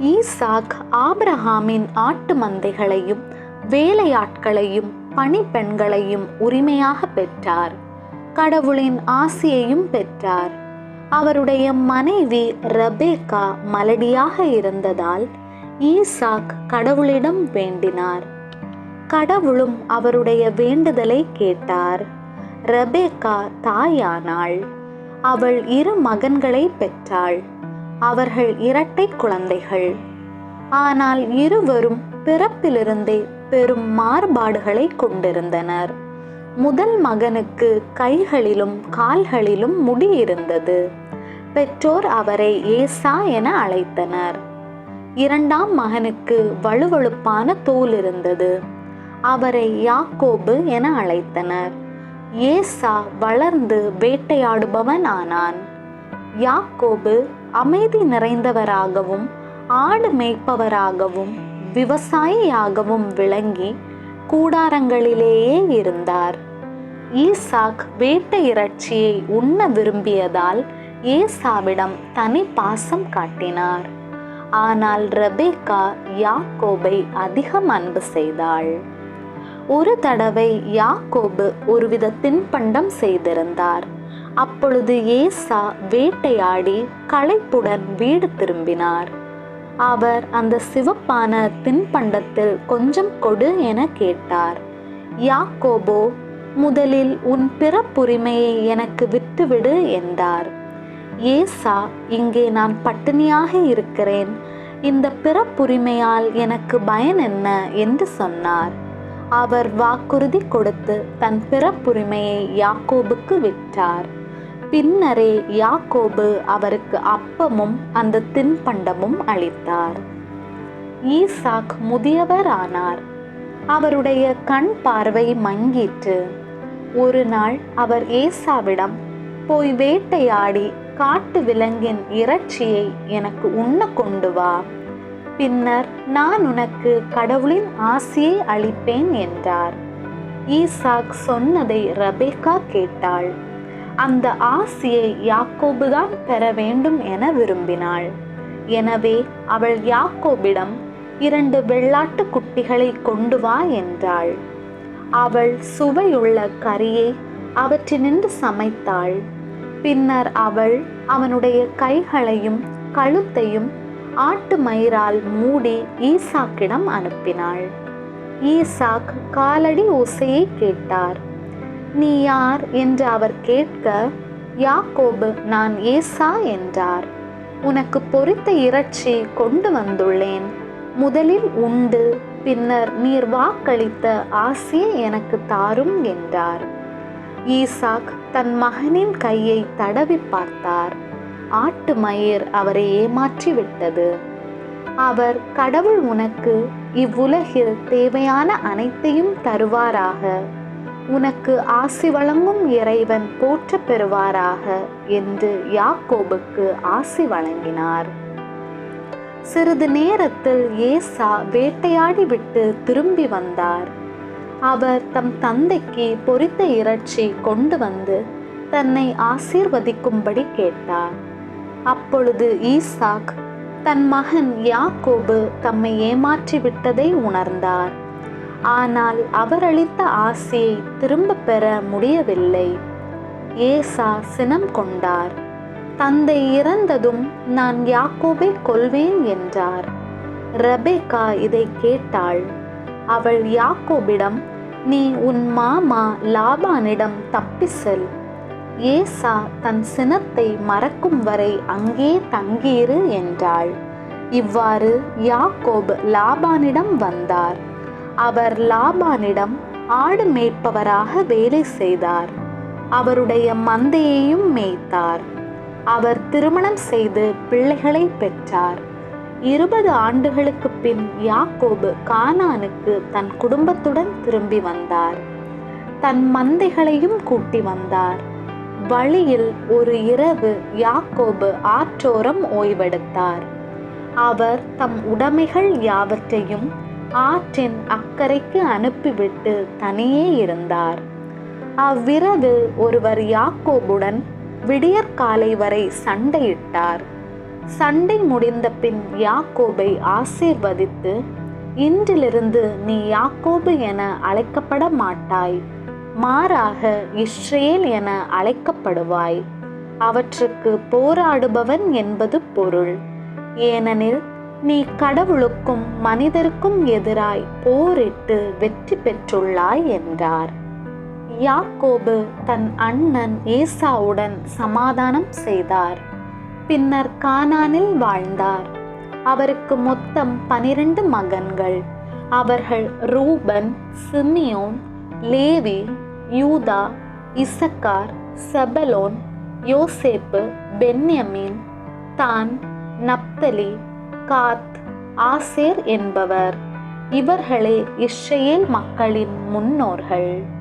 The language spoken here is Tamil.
ஈசாக் ஆபிரஹாமின் ஆட்டு மந்தைகளையும் வேலையாட்களையும் பணிப்பெண்களையும் உரிமையாக பெற்றார். கடவுளின் ஆசியையும் பெற்றார். அவருடைய மனைவி ரபேக்கா மலடியாக இருந்ததால் ஈசாக் கடவுளிடம் வேண்டினார். கடவுளும் அவருடைய வேண்டுதலை கேட்டார். ரபேகா தாயானாள். அவள் இரு மகன்களை பெற்றாள். அவர்கள் இரட்டை குழந்தைகள். ஆனால் இருவரும் பிறப்பிலிருந்தே பெரும் மாறுபாடுகளை கொண்டிருந்தனர். முதல் மகனுக்கு கைகளிலும் கால்களிலும் முடி இருந்தது. பெற்றோர் அவரை ஏசா என அழைத்தனர். இரண்டாம் மகனுக்கு வலுவழுப்பான தோல் இருந்தது. அவரை யாக்கோபு என அழைத்தனர். ஏசா வளர்ந்து வேட்டையாடுபவன் ஆனான் யாக்கோபு அமைதி நிறைந்தவராகவும் ஆடு மேய்ப்பவராகவும் விவசாயியாகவும் விளங்கி கூடாரங்களிலேயே இருந்தார். ஈசாக் வேட்டை இறைச்சியை உண்ண விரும்பியதால் ஏசாவிடம் தனி பாசம் காட்டினார். ஆனால் ரெபேக்கா யாக்கோபை அதிகம் அன்பு செய்தாள். ஒரு தடவை யாக்கோபு ஒருவித தின்பண்டம் செய்திருந்தார். அப்பொழுது ஏசா வேட்டையாடி களைப்புடன் வீடு திரும்பினார். அவர் அந்த சிவப்பான தின்பண்டத்தில் கொஞ்சம் கொடு என கேட்டார். யாக்கோபோ முதலில் உன் பிறப்புரிமையை எனக்கு விட்டுவிடு என்றார். ஏசா இங்கே நான் பட்டினியாக இருக்கிறேன். இந்த பிறப்புரிமையால் எனக்கு பயன் என்ன? என்று சொன்னார். அவர் வாக்குறுதி கொடுத்து தன் பிறப்புரிமையை யாக்கோபுக்கு விற்றார். பின்னரே யாக்கோபு அவருக்கு அப்பமும் அந்த தின்பண்டமும் அளித்தார். ஈசாக் முதியவர் ஆனார் அவருடைய கண் பார்வை மங்கிற்று. ஒரு நாள் அவர் ஏசாவிடம் போய் வேட்டையாடி காட்டு விலங்கின் இறைச்சியை எனக்கு உண்ண கொண்டு வா. பின்னர் நான் உனக்கு கடவுளின் ஆசியை அளிப்பேன் என்றார். ஈசாக் சொன்னதை ரபேக்கா கேட்டாள். அந்த ஆசியை யாக்கோபுதான் பெற வேண்டும் என விரும்பினாள். எனவே அவள் யாக்கோபிடம் இரண்டு வெள்ளாட்டு குட்டிகளை கொண்டு வா என்றாள். அவள் சுவையுள்ள கறியை அவற்றினின்று சமைத்தாள். பின்னர் அவள் அவனுடைய கைகளையும் கழுத்தையும் ஆட்டு மயிரால் மூடி ஈசாக்கிடம் அனுப்பினாள். ஈசாக் காலடி ஓசையை கேட்டார். நீ யார்? என்று அவர் கேட்க யாக்கோபு நான் ஏசா என்றார். உனக்கு பொறித்த இறைச்சி கொண்டு வந்துள்ளேன். முதலில் உண்டு பின்னர் நீர் வாக்களித்த ஆசியை எனக்கு தாரும் என்றார். ஈசாக் தன் மகனின் கையை தடவி பார்த்தார். ஆட்டு மயிர் அவரை ஏமாற்றி விட்டது அவர் கடவுள் உனக்கு இவ்வுலகில் தேவையான அனைத்தையும் தருவாராக. உனக்கு ஆசி வழங்கும் இறைவன் போற்ற பெறுவாராக என்று யாக்கோபுக்கு ஆசி வழங்கினார். சிறிது நேரத்தில் ஏசா வேட்டையாடி விட்டு திரும்பி வந்தார். அவர் தம் தந்தைக்கு பொறித்த இறைச்சி கொண்டு வந்து தன்னை ஆசீர்வதிக்கும்படி கேட்டார். அப்பொழுது ஈசாக் தன் மகன் யாக்கோபு தம்மை ஏமாற்றி விட்டதை உணர்ந்தார். ஆனால் அவர் அளித்த ஆசையை திரும்ப பெற முடியவில்லை. ஏசா சினம் கொண்டார். தந்தை இறந்ததும் நான் யாக்கோபை கொல்வேன் என்றார். ரபேகா இதை கேட்டாள். அவள் யாக்கோபிடம் நீ உன் மாமா லாபானிடம் தப்பி செல். ஏசா தன் சினத்தை மறக்கும் வரை அங்கே தங்கீரு என்றாள். இவ்வாறு யாக்கோப் லாபானிடம் வந்தார். அவர் லாபானிடம் ஆடு மேய்ப்பவராக வேலை செய்தார். அவருடைய மந்தையையும் மேய்த்தார். அவர் திருமணம் செய்து பிள்ளைகளை பெற்றார். இருபது ஆண்டுகளுக்கு பின் யாக்கோபு கானானுக்கு தன் குடும்பத்துடன் திரும்பி வந்தார். தன் மந்தைகளையும் கூட்டி வந்தார். வழியில் ஒரு இரவு யாக்கோபு ஆற்றோரம் ஓய்வெடுத்தார். அவர் தம் உடைமைகள் யாவற்றையும் ஆற்றின் அக்கறைக்கு அனுப்பிவிட்டு தனியே இருந்தார். அவ்விரவு ஒருவர் யாக்கோபுடன் விடியற்காலை வரை சண்டையிட்டார். சண்டை முடிந்த பின் யாக்கோபை ஆசீர்வதித்து இன்றிலிருந்து நீ யாக்கோபு என அழைக்கப்பட மாட்டாய். மாறாக இஸ்ரேல் என அழைக்கப்படுவாய். அவற்றுக்கு போராடுபவன் என்பது பொருள். ஏனெனில் நீ கடவுளுக்கும் மனிதருக்கும் எதிராய் போரிட்டு வெற்றி பெற்றுள்ளாய் என்றார். யாக்கோபு தன் அண்ணன் ஏசாவுடன் சமாதானம் செய்தார். பின்னர் கானானில் வாழ்ந்தார். அவருக்கு மொத்தம் பனிரெண்டு மகன்கள். அவர்கள் ரூபன் சிமியோன் லேவி யூதா இசக்கார் செபலோன் யோசேப்பு பென்யமீன் தான் நப்தலி காத் ஆசேர் என்பவர். இவர்களே இஸ்ரேல் மக்களின் முன்னோர்கள்.